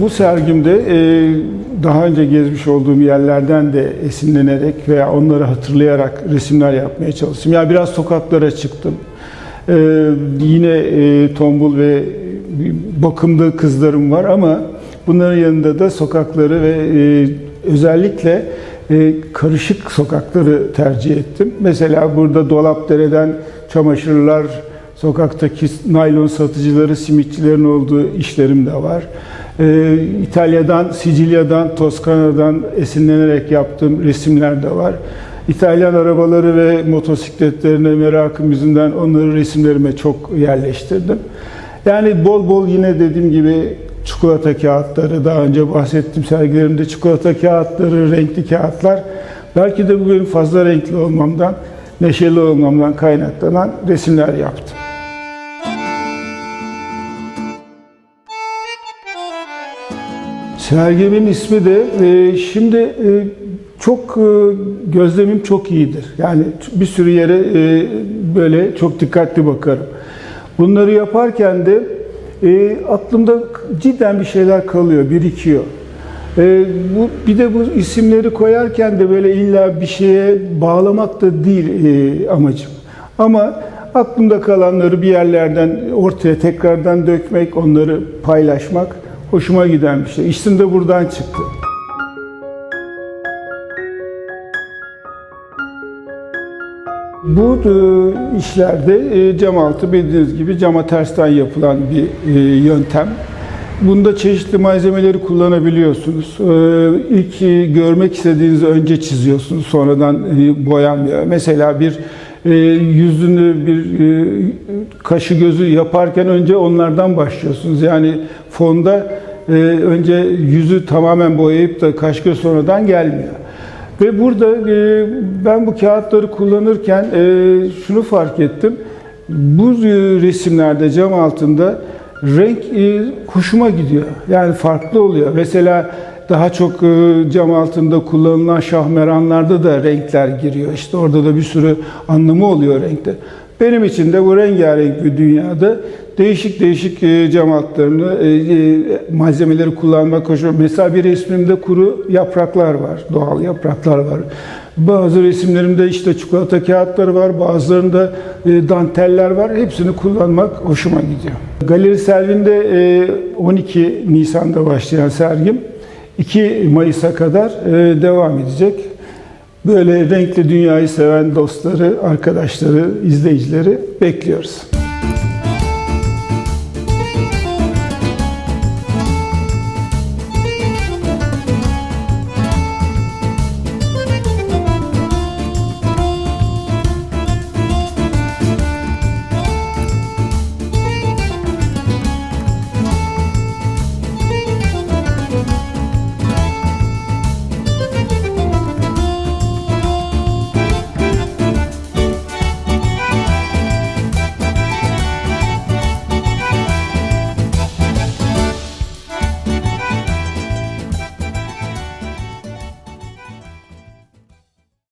bu sergimde e, daha önce gezmiş olduğum yerlerden de esinlenerek veya onları hatırlayarak resimler yapmaya çalıştım. Yani biraz sokaklara çıktım. E, yine e, tombul ve bakımlı kızlarım var ama bunların yanında da sokakları ve e, özellikle e, karışık sokakları tercih ettim. Mesela burada Dolapdere'den çamaşırlar, sokaktaki naylon satıcıları, simitçilerin olduğu işlerim de var. Ee, İtalya'dan, Sicilya'dan, Toskana'dan esinlenerek yaptığım resimler de var. İtalyan arabaları ve motosikletlerine merakım yüzünden onları resimlerime çok yerleştirdim. Yani bol bol yine dediğim gibi çikolata kağıtları, daha önce bahsettiğim sergilerimde çikolata kağıtları, renkli kağıtlar. Belki de bu benim fazla renkli olmamdan, neşeli olmamdan kaynaklanan resimler yaptım. Sergimin ismi de e, şimdi e, çok e, gözlemim çok iyidir. Yani bir sürü yere e, böyle çok dikkatli bakarım. Bunları yaparken de e, aklımda cidden bir şeyler kalıyor, birikiyor. E, bu bir de bu isimleri koyarken de böyle illa bir şeye bağlamak da değil e, amacım. Ama aklımda kalanları bir yerlerden ortaya tekrardan dökmek, onları paylaşmak hoşuma giden bir şey. İşim de buradan çıktı. Bu e, işlerde e, cam altı bildiğiniz gibi cama tersten yapılan bir e, yöntem. Bunda çeşitli malzemeleri kullanabiliyorsunuz. E, İlk e, görmek istediğinizi önce çiziyorsunuz, sonradan e, boyanmıyor. Mesela bir e, yüzünü, bir e, kaşı gözü yaparken önce onlardan başlıyorsunuz. Yani fonda e, önce yüzü tamamen boyayıp da kaş göz sonradan gelmiyor. Ve burada e, ben bu kağıtları kullanırken e, şunu fark ettim. Bu resimlerde cam altında renk e, hoşuma gidiyor. Yani farklı oluyor. Mesela daha çok e, cam altında kullanılan şahmeranlarda da renkler giriyor. İşte orada da bir sürü anlamı oluyor renkte. Benim için de bu rengarenk bir dünyada değişik değişik e, cam altlarını, e, malzemeleri kullanmak hoşuma. Mesela bir resmimde kuru yapraklar var, doğal yapraklar var. Bazı resimlerimde işte çikolata kağıtları var, bazılarında danteller var. Hepsini kullanmak hoşuma gidiyor. Galeri Selvin'de e, 12 Nisan'da başlayan sergim 2 Mayıs'a kadar e, devam edecek. Böyle renkli dünyayı seven dostları, arkadaşları, izleyicileri bekliyoruz.